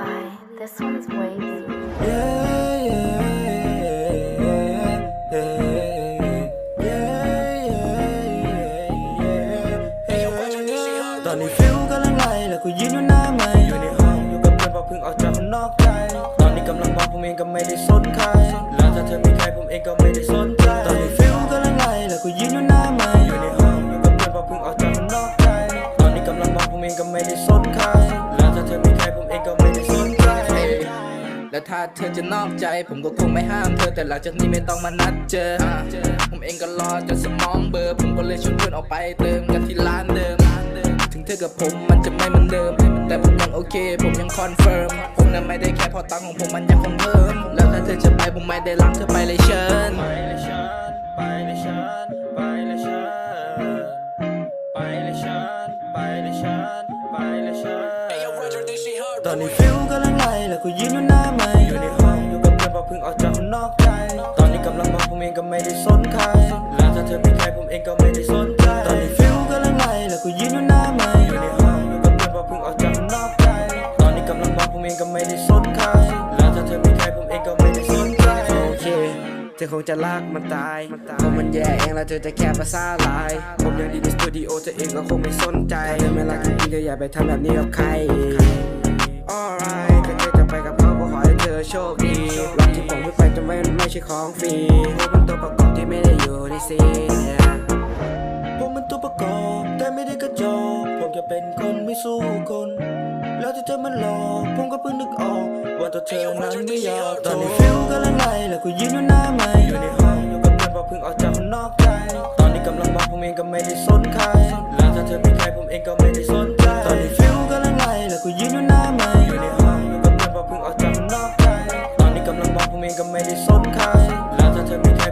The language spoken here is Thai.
This one's way easier. Yeah, yeah, yeah, yeah, yeah, yeah. ตอนนี้ฟิลกำลังไล่แล้วกูยืนอยู่หน้าไม่อยู่ในห้องอยู่กับเพื่อนเพราะเพิ่งออกจากข้างนอกใจ ตอนนี้กำลังบอกผมเองก็ไม่ได้สนใครแล้วถ้าเธอมีใคร และถ้าเธอจะนอกใจ ผมก็คงไม่ห้ามเธอแต่หลังจากนี้ไม่ต้องมานัดเจอ ผมเองก็รอจนสมองเบลอร์ผมก็เลยชวนเพื่อนออกไปเติมกันที่ร้านเดิม ถึงเธอกับผมมันจะไม่เหมือนเดิม แต่ผมยังโอเค ผมยังคอนเฟิร์มผมนั้นไม่ได้แค่พอตังของผมมันยังคงเพิ่มแล้วถ้าเธอจะไปผมไม่ได้ล้างเธอไปเลยเชิญไปเลยฉันไปเลยฉันไปเลยฉันไปเลยฉันไปเลยฉันไปเลยฉัน ตอนนี้ฟิลกำลังไล่แล้วกูยืนอยู่หน้าไม่อยู่ในห้องอยู่กับเพื่อนเพราะเพิ่งออกจากข้างนอกใจ ตอนนี้กำลังบอกผมเองก็ไม่ได้สนใครแล้วถ้าเธอมีใครผมเองก็ไม่ได้สนใจ ตอนนี้ฟิลกำลังไล่แล้วกูยืนอยู่หน้าไม่อยู่ในห้องอยู่กับเพื่อนเพราะเพิ่งออกจากข้างนอกใจ ตอนนี้กำลังบอกผมเองก็ไม่ได้สนใครแล้วถ้าเธอมีใครผมเองก็ไม่ได้สนใจโอเคเธอคงจะลากมันตายเพราะมันแย่เองแล้วเธอจะแค่ภาษาลาย ผมยังดีในสตูดิโอเธอเองก็คงไม่สนใจถ้าเธอไม่รักจริงๆก็อย่าไปทำแบบนี้กับใคร Alright ถ้าเธอจะไปกับเขาก็ขอให้เธอโชคดีรักที่ผมพูดไปจะไม่ไม่ใช่ของฟรีผมเป็นตัวประกอบที่ไม่ได้อยู่ในซีน yeah ผมเป็นตัวประกอบแต่ไม่ได้กระจอกผมจะเป็นคนไม่สู้คน แล้วที่เธอมันหลอกผมก็เพิ่งนึกออก ว่าตัวเธอนั้นไม่อยากตอนนี้ฟิลกำลังไล่แล้วกูยืนอยู่หน้าไม่อยู่ในห้องอยู่กับเพื่อนเพราะเพิ่งออกจากข้างนอกใจ ตอนนี้กำลังบอกผมเองก็ไม่ได้สนใครแล้วถ้าเธอมีใครผมเองก็ไม่ได้สนใจ ตอนนี้ฟิลกำลังไล่แล้วกูยืนอยู่หน้า ไม่ได้สนใคร แล้วถ้าเธอมีใคร